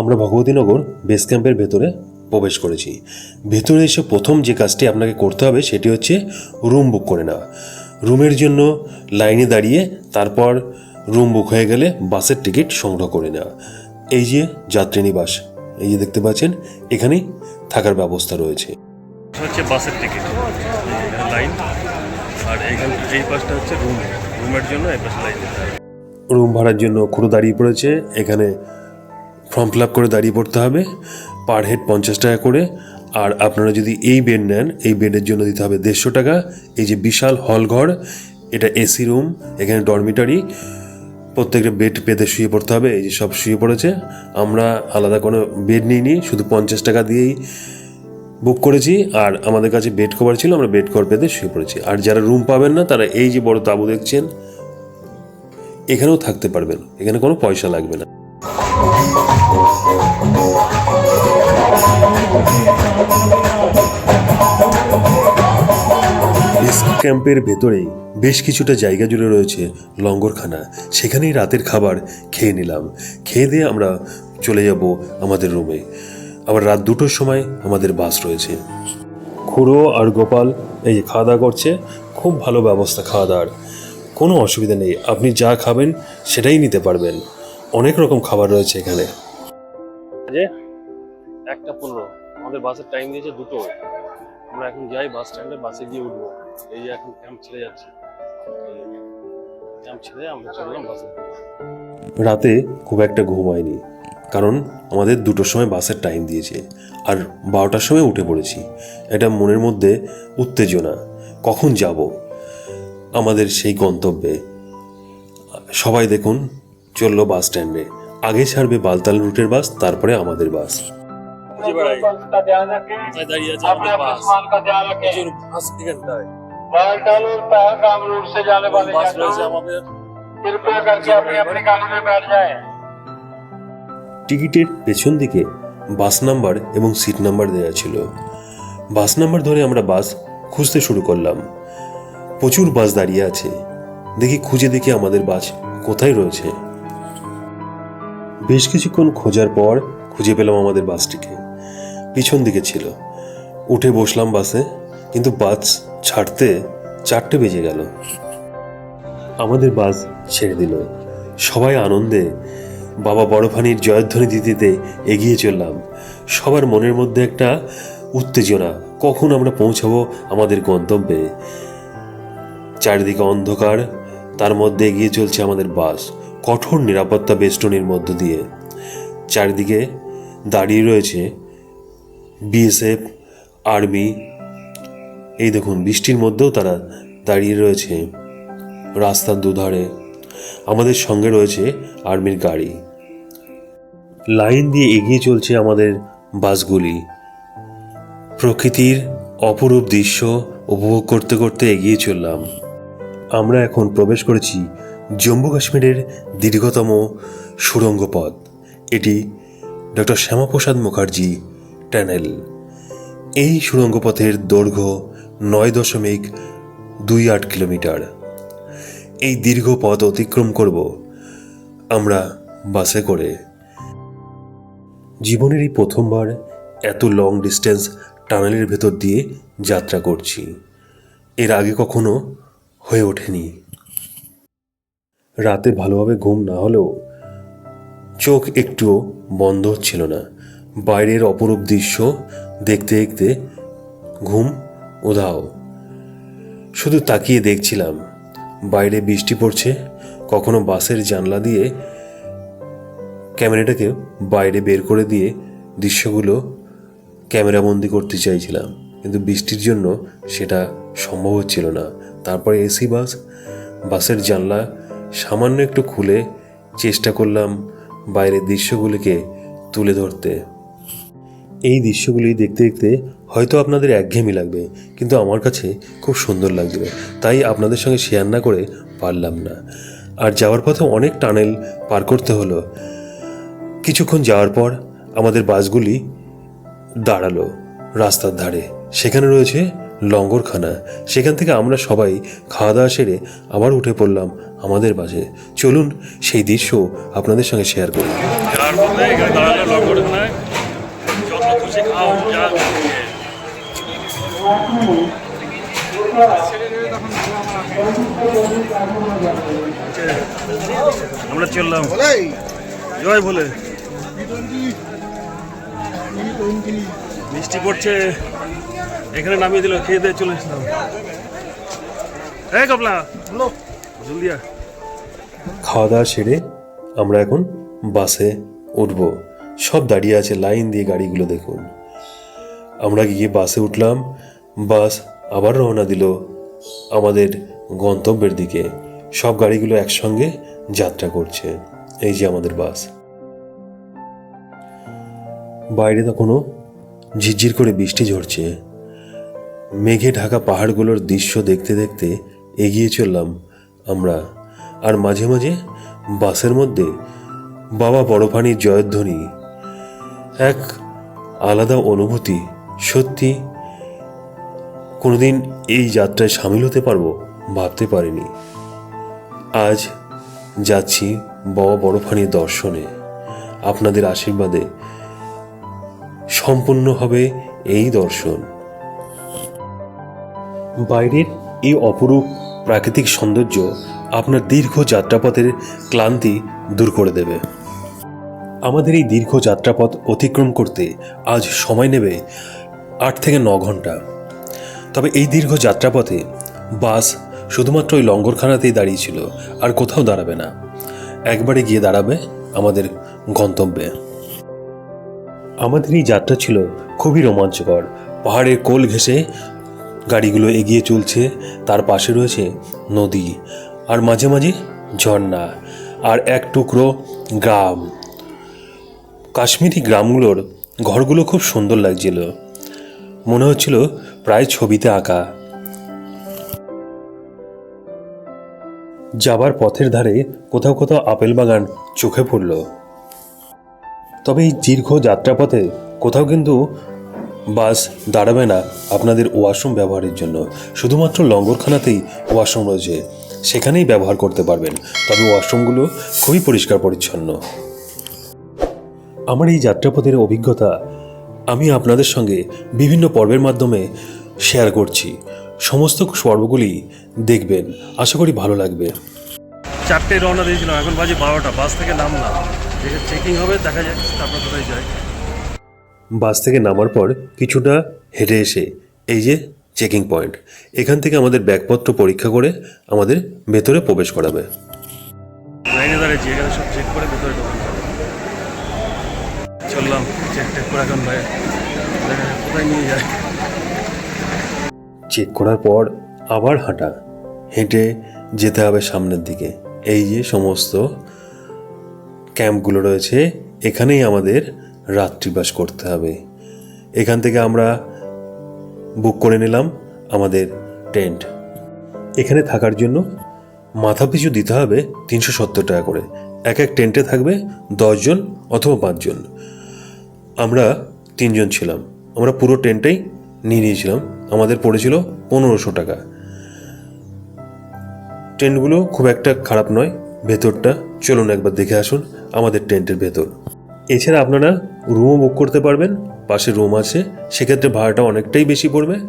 আমরা ভগবতীনগর বেস ক্যাম্পের ভেতরে প্রবেশ করেছি। ভেতরে এসে প্রথম যে কাজটি আপনাকে করতে হবে সেটি হচ্ছে রুম বুক করে নেওয়া। রুমের জন্য লাইনে দাঁড়িয়ে তারপর রুম বুক হয়ে গেলে বাসের টিকিট সংগ্রহ করে নেওয়া। এই যে যাত্রী নিবাস এই যে দেখতে পাচ্ছেন এখানেই থাকার ব্যবস্থা রয়েছে। হচ্ছে বাসের টিকিট লাইন আর এইখানে এই পাশটা হচ্ছে রুম রুমের জন্য এই পাশে লাইন রুম ভাড়ার জন্য খুঁড়ো দাঁড়িয়ে পড়েছে। এখানে ফর্ম ফিল করে দাঁড়িয়ে পড়তে হবে, পার হেড পঞ্চাশ টাকা করে, আর আপনারা যদি এই বেড নেন, এই বেডের জন্য দিতে হবে দেড়শো টাকা। এই যে বিশাল হল ঘর, এটা এসি রুম, এখানে ডরমিটারি, প্রত্যেকটা বেড পেতে শুয়ে পড়তে হবে, এই যে সব শুয়ে পড়েছে। আমরা আলাদা কোনো বেড নিইনি, শুধু পঞ্চাশ টাকা দিয়েই বুক করেছি, আর আমাদের কাছে বেড কভার ছিল, আমরা বেড কভার পেতে শুয়ে পড়েছি। আর যারা রুম পাবেন না, তারা এই যে বড় তাঁবু দেখছেন, এখানেও থাকতে পারবেন, এখানে কোনো পয়সা লাগবে না। ক্যাম্পের ভেতরেই বেশ কিছুটা জায়গা জুড়ে রয়েছে লঙ্গরখানা। সেখানেই রাতের খাবার খেয়ে নিলাম। খেয়ে দিয়ে আমরা চলে যাব আমাদের রুমে। আবার রাত দুটোর সময় আমাদের বাস রয়েছে। খুড়ো আর গোপাল এই যে খাওয়া দাওয়া করছে, খুব ভালো ব্যবস্থা খাওয়া দাওয়ার। কোনো অসুবিধা নেই। আপনি যা খাবেন সেটাই নিতে পারবেন। অনেক রকম খাবার রয়েছে এখানে। যে একটা পনেরো আমাদের বাসের টাইম দিয়েছে দুটো। আমরা এখন যাই বাস স্ট্যান্ডে বাসে গিয়ে উঠবো। এই যে এখন ক্যাম্প ছেড়ে যাচ্ছে। ক্যাম্প ছেড়ে আমরা চললাম বাসে রাতে খুব একটা ঘুম হয়নি কারণ আমাদের দুটোর সময় বাসের টাইম দিয়েছে। আর বারোটার সময় উঠে পড়েছি। এটা মনের মধ্যে উত্তেজনা কখন যাব? আমাদের সেই গন্তব্যে। সবাই দেখুন চলল বাস স্ট্যান্ডে। আগে ছাড়বে বালতাল রুটের বাস তারপরে আমাদের বাস। টিকিটের পেছন দিকে বাস নাম্বার এবং সিট নাম্বার দেওয়া ছিল। বাস নাম্বার ধরে আমরা বাস খুঁজতে শুরু করলাম। প্রচুর বাস দাঁড়িয়ে আছে। দেখি খুঁজে দেখি আমাদের বাস কোথায় রয়েছে। বেশ কিছুক্ষণ খোঁজার পর খুঁজে পেলাম আমাদের বাসটিকে। পিছন দিকে ছিল। উঠে বসলাম বাসে, কিন্তু বাস ছাড়তে চারটে বেজে গেল। আমাদের বাস ছেড়ে দিল। সবাই আনন্দে, বাবা বড়ফানির জয়ধ্বনি দিতে এগিয়ে চললাম। সবার মনের মধ্যে একটা উত্তেজনা, কখন আমরা পৌঁছাবো আমাদের গন্তব্যে? চারিদিকে অন্ধকার, তার মধ্যে এগিয়ে চলছে আমাদের বাস। কঠোর নিরাপত্তা বেষ্টনীর মধ্য দিয়ে চারিদিকে দাঁড়িয়ে রয়েছে বিএসএফ, আর্মি। এই দেখুন, বৃষ্টির মধ্যেও তারা দাঁড়িয়ে রয়েছে রাস্তার দুধারে। আমাদের সঙ্গে রয়েছে আর্মির গাড়ি। লাইন দিয়ে এগিয়ে চলছে আমাদের বাসগুলি। প্রকৃতির অপরূপ দৃশ্য উপভোগ করতে করতে এগিয়ে চললাম। আমরা এখন প্রবেশ করেছি জম্মু কাশ্মীরের দীর্ঘতম সুড়ঙ্গ পথ। এটি ডক্টর শ্যামাপ্রসাদ মুখার্জি টানেল। এই সুড়ঙ্গ পথের দৈর্ঘ্য নয় দশমিক দুই আট কিলোমিটার। এই দীর্ঘ পথ অতিক্রম করব আমরা বাসে করে। জীবনের এই প্রথমবার এত লং ডিস্টেন্স টানেলের ভেতর দিয়ে যাত্রা করছি। এর আগে কখনো হয়ে ওঠেনি। রাতে ভালোভাবে ঘুম না হলেও চোখ একটুও বন্ধ হচ্ছিল না। বাইরের অপরূপ দৃশ্য দেখতে দেখতে ঘুম উধাও। শুধু তাকিয়ে দেখছিলাম, বাইরে বৃষ্টি পড়ছে, কখনো বাসের জানলা দিয়ে ক্যামেরাটাকে বাইরে বের করে দিয়ে দৃশ্যগুলো ক্যামেরাবন্দি করতে চাইছিলাম, কিন্তু বৃষ্টির জন্য সেটা সম্ভব হচ্ছিল না। তারপরে এসি বাস, বাসের জানলা সামান্য একটু খুলে চেষ্টা করলাম বাইরের দৃশ্যগুলিকে তুলে ধরতে। এই দৃশ্যগুলি দেখতে দেখতে হয়তো আপনাদের একঘেয়েমি লাগবে, কিন্তু আমার কাছে খুব সুন্দর লাগবে, তাই আপনাদের সঙ্গে শেয়ার না করে পারলাম না। আর যাওয়ার পথে অনেক টানেল পার করতে হলো। কিছুক্ষণ যাওয়ার পর আমাদের বাসগুলি দাঁড়াল রাস্তার ধারে। সেখানে রয়েছে লঙ্গরখানা। সেখান থেকে আমরা সবাই খাওয়া দাওয়া সেরে আবার উঠে পড়লাম আমাদের বাসে। চলুন সেই দৃশ্য আপনাদের সঙ্গে শেয়ার করি। আমরা চললাম। জয় বলে। মিষ্টি পড়ছে। এখানে নামিয়ে দিল খেয়ে দিয়ে চলে হ্যাঁ কপলা জলদিয়া খাওয়া দাওয়া সেরে আমরা এখন বাসে উঠব। সব দাঁড়িয়ে আছে লাইন দিয়ে গাড়িগুলো দেখুন। আমরা গিয়ে বাসে উঠলাম বাস আবার রওনা দিল আমাদের গন্তব্যের দিকে। সব গাড়িগুলো একসঙ্গে যাত্রা করছে এই যে আমাদের বাস। বাইরে তখনও ঝিরঝির করে বৃষ্টি ঝরছে। মেঘে ঢাকা পাহাড়গুলোর দৃশ্য দেখতে দেখতে এগিয়ে চললাম আমরা। আর মাঝে মাঝে বাসের মধ্যে বাবা বড়ফানির জয়ধ্বনি। এক আলাদা অনুভূতি, সত্যি কোনোদিন এই যাত্রায় সামিল হতে পারব ভাবতে পারিনি। আজ যাচ্ছি বাবা বড়ফানির দর্শনে। আপনাদের আশীর্বাদে সম্পূর্ণ হবে এই দর্শন। বাইরের এই অপরূপ প্রাকৃতিক সৌন্দর্য আপনার দীর্ঘ যাত্রাপথের ক্লান্তি দূর করে দেবে। আমাদের এই দীর্ঘ যাত্রাপথ অতিক্রম করতে আজ সময় নেবে আট থেকে ন ঘণ্টা। তবে এই দীর্ঘ যাত্রাপথে বাস শুধুমাত্র ওই লঙ্গরখানাতেই দাঁড়িয়েছিল আর কোথাও দাঁড়াবে না। একবারে গিয়ে দাঁড়াবে আমাদের গন্তব্যে। আমাদের এই যাত্রা ছিল খুবই রোমাঞ্চকর। পাহাড়ের কোল ঘেঁষে গাড়িগুলো এগিয়ে চলছে। তার পাশে রয়েছে নদী আর মাঝে মাঝে ঝর্ণা আর এক টুকরো গ্রাম। কাশ্মীরি গ্রামগুলোর ঘরগুলো খুব সুন্দর লাগছিল। মনে হচ্ছিল প্রায় ছবিতে আঁকা। যাবার পথের ধারে কোথাও কোথাও আপেল বাগান চোখে পড়ল। তবে এই দীর্ঘ যাত্রাপথে কোথাও কিন্তু বাস দাঁড়াবে না আপনাদের ওয়াশরুম ব্যবহারের জন্য। শুধুমাত্র লঙ্গরখানাতেই ওয়াশরুম রয়েছে। সেখানেই ব্যবহার করতে পারবেন। তবে ওয়াশরুমগুলো খুবই পরিষ্কার পরিচ্ছন্ন। আমার এই যাত্রাপথের অভিজ্ঞতা আমি আপনাদের সঙ্গে বিভিন্ন পর্বের মাধ্যমে শেয়ার করছি। সমস্ত পর্বগুলি দেখবেন। আশা করি ভালো লাগবে। চারটে রওনা দিয়েছিলাম। এখন বাজে বারোটা। বাস থেকে নামলাম। চেকিং হবে, দেখা যাক তারপর কোথায় যাই বাস থেকে নামার পর কিছুটা হেঁটে এসে এই যে চেকিং পয়েন্ট এখান থেকে আমাদের ব্যাগপত্র পরীক্ষা করে আমাদের ভেতরে প্রবেশ করাবে। লাইনে দাঁড়িয়েছি এখানে সব চেক করে ভেতরে ঢোকানো চললাম চেক টেক করে এখন ভাই কোথায় নিয়ে যায়? চেক করার পর আবার হাঁটা হেঁটে যেতে হবে সামনের দিকে। এই যে সমস্ত ক্যাম্পগুলো রয়েছে এখানেই আমাদের রাত্রিবাস করতে হবে। এখান থেকে আমরা বুক করে নিলাম আমাদের টেন্ট এখানে থাকার জন্য মাথা পিছু দিতে হবে তিনশো সত্তর টাকা করে। এক এক টেন্টে থাকবে দশজন অথবা পাঁচজন। আমরা তিনজন ছিলাম। আমরা পুরো টেন্টেই নিয়ে নিয়েছিলাম। আমাদের পড়েছিল পনেরোশো টাকা। টেন্টগুলো খুব একটা খারাপ নয়, ভেতরটা। চলুন একবার দেখে আসুন আমাদের টেন্টের ভেতর। এছাড়া আপনারা রুমও বুক করতে পারবেন, পাশে রুম আছে, সেক্ষেত্রে ভাড়াটা অনেকটাই বেশি পড়বে।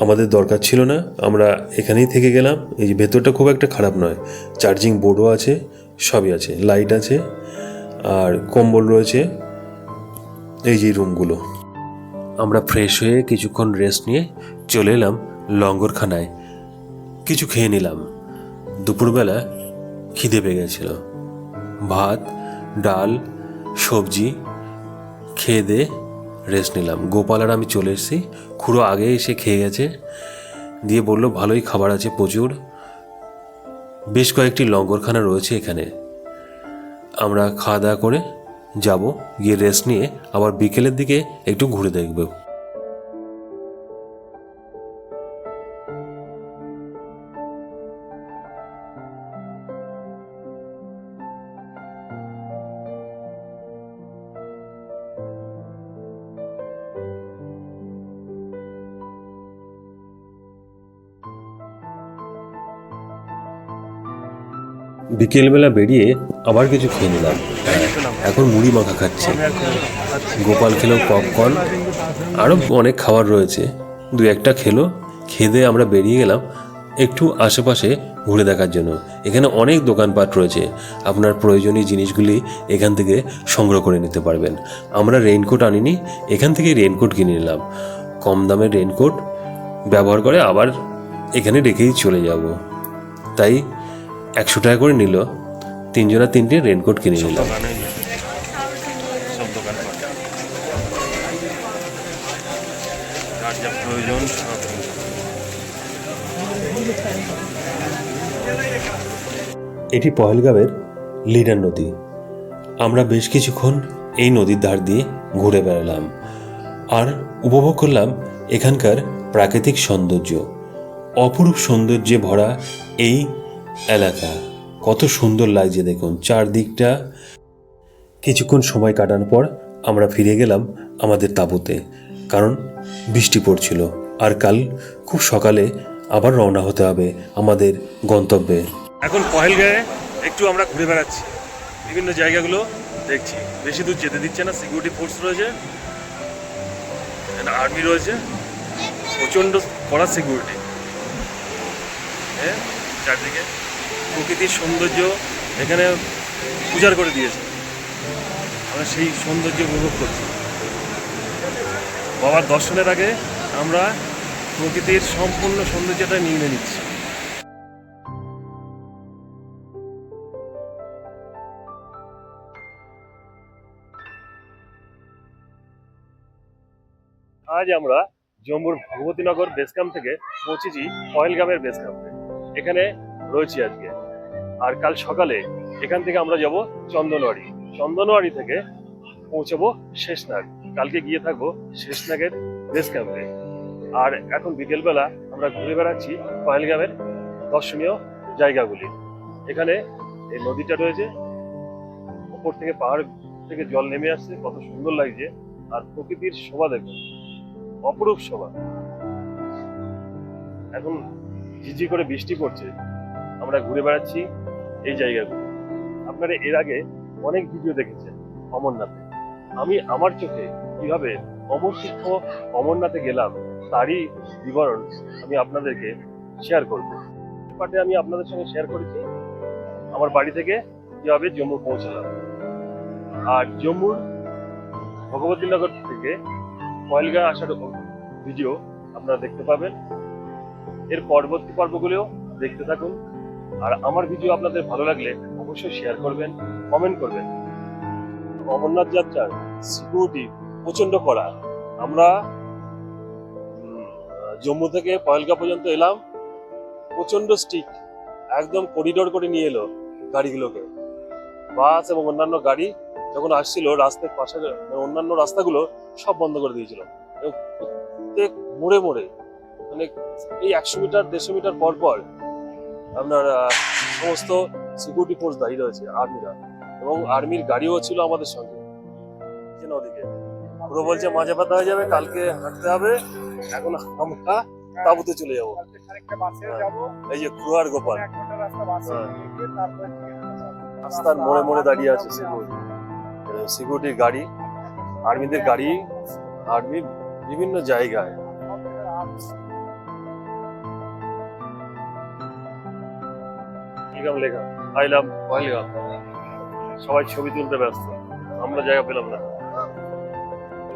আমাদের দরকার ছিল না, আমরা এখানেই থেকে গেলাম। এই যে ভেতরটা খুব একটা খারাপ নয় চার্জিং বোর্ডও আছে, সবই আছে লাইট আছে, আর কম্বল রয়েছে, এই যে রুমগুলো আমরা ফ্রেশ হয়ে কিছুক্ষণ রেস্ট নিয়ে চলে এলাম লঙ্গরখানায়। কিছু খেয়ে নিলাম। দুপুরবেলা খিদে পেয়ে গেছিল। ভাত, ডাল, সবজি খেয়ে দিয়ে রেস্ট নিলাম। গোপাল আর আমি চলে এসেছি। খুঁড়ো আগে এসে খেয়ে গেছে। দিয়ে বলল, ভালোই খাবার আছে প্রচুর। বেশ কয়েকটি লঙ্গরখানা রয়েছে এখানে। আমরা খাওয়া দাওয়া করে যাব, গিয়ে রেস্ট নিয়ে আবার বিকেলের দিকে একটু ঘুরে দেখব। বিকেলবেলা বেরিয়ে আবার কিছু খেয়ে নিলাম। এখন মুড়ি মাখা খাচ্ছে। গোপাল খেলো পপকর্ন আরও অনেক খাবার রয়েছে। দু একটা খেলো। খেয়ে দিয়ে আমরা বেরিয়ে গেলাম একটু আশেপাশে ঘুরে দেখার জন্য। এখানে অনেক দোকানপাট রয়েছে। আপনার প্রয়োজনীয় জিনিসগুলি এখান থেকে সংগ্রহ করে নিতে পারবেন। আমরা রেইনকোট আনিনি, এখান থেকে রেইনকোট কিনে নিলাম। কম দামের রেইনকোট ব্যবহার করে আবার এখানে রেখেই চলে যাব। তাই একশো টাকা করে নিল। তিনজনা তিনটে রেনকোট কিনে প্রয়োজন এটি পহেলগাঁওয়ের লিডার নদী। আমরা বেশ কিছুক্ষণ এই নদীর ধার দিয়ে ঘুরে বেড়ালাম আর উপভোগ করলাম এখানকার প্রাকৃতিক সৌন্দর্য। অপরূপ সৌন্দর্যে ভরা এই এলাকা কত সুন্দর লাগছে দেখুন, চারদিকটা। কিছুক্ষণ সময় কাটানোর পর আমরা ফিরে গেলাম আমাদের তাঁবুতে, কারণ বৃষ্টি পড়ছিল। আর কাল খুব সকালে আবার রওনা হতে হবে আমাদের গন্তব্যে। এখন পহেলগাঁয়ে একটু আমরা ঘুরে বেড়াচ্ছি। বিভিন্ন জায়গাগুলো দেখছি। বেশি দূর যেতে দিচ্ছে না সিকিউরিটি ফোর্স রয়েছে আর্মি রয়েছে। প্রচণ্ড কড়া সিকিউরিটি হ্যাঁ চারদিকে। প্রকৃতির সৌন্দর্য এখানে উজাড় করে দিয়েছে। আমরা সেই সৌন্দর্য উপভোগ করছি। বাবার দর্শনের আগে আমরা প্রকৃতির সম্পূর্ণ সৌন্দর্যটা নিয়ে নিচ্ছি। আজ আমরা জম্মুর ভগবতীনগর বেস ক্যাম্প থেকে পৌঁছেছি, পহেলগামের বেস ক্যাম্পে এখানে রয়েছি আজকে। আর কাল সকালে এখান থেকে আমরা যাব চন্দনওয়াড়ি। চন্দনওয়াড়ি থেকে পৌঁছাবো শেষনাগ। কালকে গিয়ে থাকব শেষনাগের বেস ক্যাম্পে। আর এখন বিকেলবেলা আমরা ঘুরে বেড়াচ্ছি পহেলগামের দর্শনীয় জায়গাগুলি। এখানে এই নদীটা রয়েছে। উপর থেকে পাহাড় থেকে জল নেমে আসছে। কত সুন্দর লাগছে। আর প্রকৃতির শোভা দেখুন। অপরূপ শোভা। এখন ঝিঝি করে বৃষ্টি পড়ছে। আমরা ঘুরে বেড়াচ্ছি এই জায়গাগুলো। আপনারা এর আগে অনেক ভিডিও দেখেছেন অমরনাথে। আমি আমার চোখে কীভাবে অমর তীর্থ অমরনাথে গেলাম তারই বিবরণ আমি আপনাদেরকে শেয়ার করব। পার্টে আমি আপনাদের সঙ্গে শেয়ার করেছি আমার বাড়ি থেকে কীভাবে জম্মু পৌঁছালাম। আর জম্মুর ভগবতীনগর থেকে পয়লগা আসার ভিডিও আপনারা দেখতে পাবেন। এর পরবর্তী পর্বগুলোও দেখতে থাকুন। আর আমার ভিডিও আপনাদের ভালো লাগলে অবশ্যই শেয়ার করবেন কমেন্ট করবেন। অমরনাথ যাত্রার সিকিউরিটি প্রচণ্ড করা আমরা জম্মু থেকে পয়লগা পর্যন্ত এলাম। প্রচণ্ড স্টিক একদম করিডোর করে নিয়ে এলো গাড়িগুলোকে। বাস এবং অন্যান্য গাড়ি যখন আসছিল, রাস্তার পাশে মানে অন্যান্য রাস্তাগুলো সব বন্ধ করে দিয়েছিল। এবং প্রত্যেক মোড়ে মোড়ে মানে এই একশো মিটার, দেড়শো মিটার পর পর আপনার সমস্ত সিকিউরিটি ফোর্স দাঁড়িয়ে রয়েছে আর্মিরা এবং আর্মির গাড়িও ছিল আমাদের সঙ্গে। যে নদীকে পুরো বলছে, মাঝে পাতা হয়ে যাবে, কালকে হাঁটতে হবে। এখন আমরা তাবুতে চলে যাব। এই যে কুয়ার গোপাল। হ্যাঁ। রাস্তার মোড়ে মোড়ে দাঁড়িয়ে আছে সিকিউরিটি গাড়ি আর্মিদের গাড়ি আর্মি বিভিন্ন জায়গায়। পহেলগাম লেখা। আইলাম পহেলগাম সবাই ছবি তুলতে ব্যস্ত। আমরা জায়গা পেলাম না।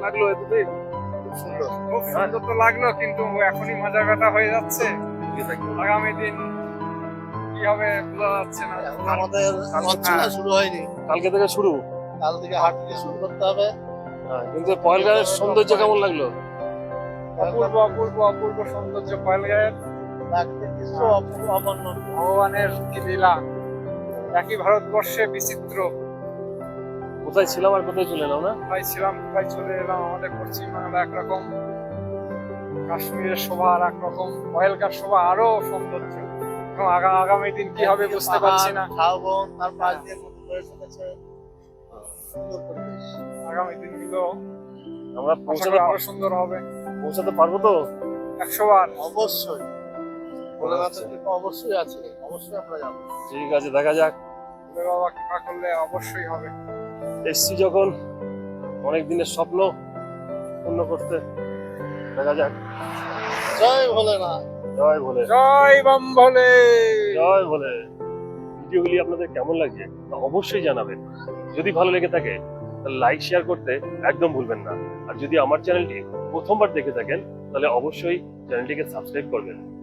লাগল এতদিন? সুন্দর। খুব সুন্দর তো লাগল কিন্তু এখনই মজা কাটা হয়ে যাচ্ছে। আগামী দিন কি হবে বোঝা যাচ্ছে না। আমাদের পথচলা শুরু হয়নি। কালকে থেকে শুরু? কাল থেকে হাঁটতে শুরু করতে হবে। হ্যাঁ, কিন্তু পহেলগামের সৌন্দর্য কেমন লাগল? অপূর্ব অপূর্ব অপূর্ব সৌন্দর্য পয়লগায়ের। অবর্ণনীয় ভগবানের কি লীলা? একই ভারতবর্ষে বিচিত্র। কোথায় ছিলাম আর কোথায় চলে এলাম না? কোথায় ছিলাম কোথায় চলে এলাম আমাদের পশ্চিম বাংলা একরকম। কাশ্মীরের শোভা আর একরকম। পহেলকার শোভা আরও সৌন্দর্য। এবং আগা- আগামী দিন কি হবে বুঝতে পারছি না। ঝাউবন তার পাশ দিয়ে চলেছে সুন্দর আগামী দিনগুলো আমরা পৌঁছাতে আরও সুন্দর হবে। পৌঁছাতে পারব তো? একশো বার। অবশ্যই। অবশ্যই আছে অবশ্যই আমরা যাব। ঠিক আছে দেখা যাক। বাবা কৃপা করলে অবশ্যই হবে। এসছি যখন অনেক দিনের স্বপ্ন পূর্ণ করতে। দেখা যাক। জয় ভোলেনাথ। জয় ভোলে। জয় বাম ভোলে জয় ভোলে। ভিডিওগুলি আপনাদের কেমন লাগছে তা অবশ্যই জানাবেন। যদি ভালো লেগে থাকে তাহলে লাইক শেয়ার করতে একদম ভুলবেন না। আর যদি আমার চ্যানেলটি প্রথমবার দেখে থাকেন তাহলে অবশ্যই চ্যানেলটিকে সাবস্ক্রাইব করবেন।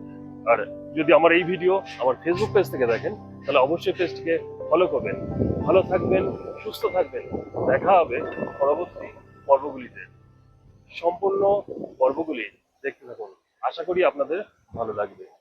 আর যদি আমার এই ভিডিও আমার ফেসবুক পেজ থেকে দেখেন, তাহলে অবশ্যই পেজটিকে ফলো করবেন। ভালো থাকবেন, সুস্থ থাকবেন। দেখা হবে পরবর্তী পর্বগুলিতে। সম্পূর্ণ পর্বগুলি দেখতে থাকুন। আশা করি আপনাদের ভালো লাগবে।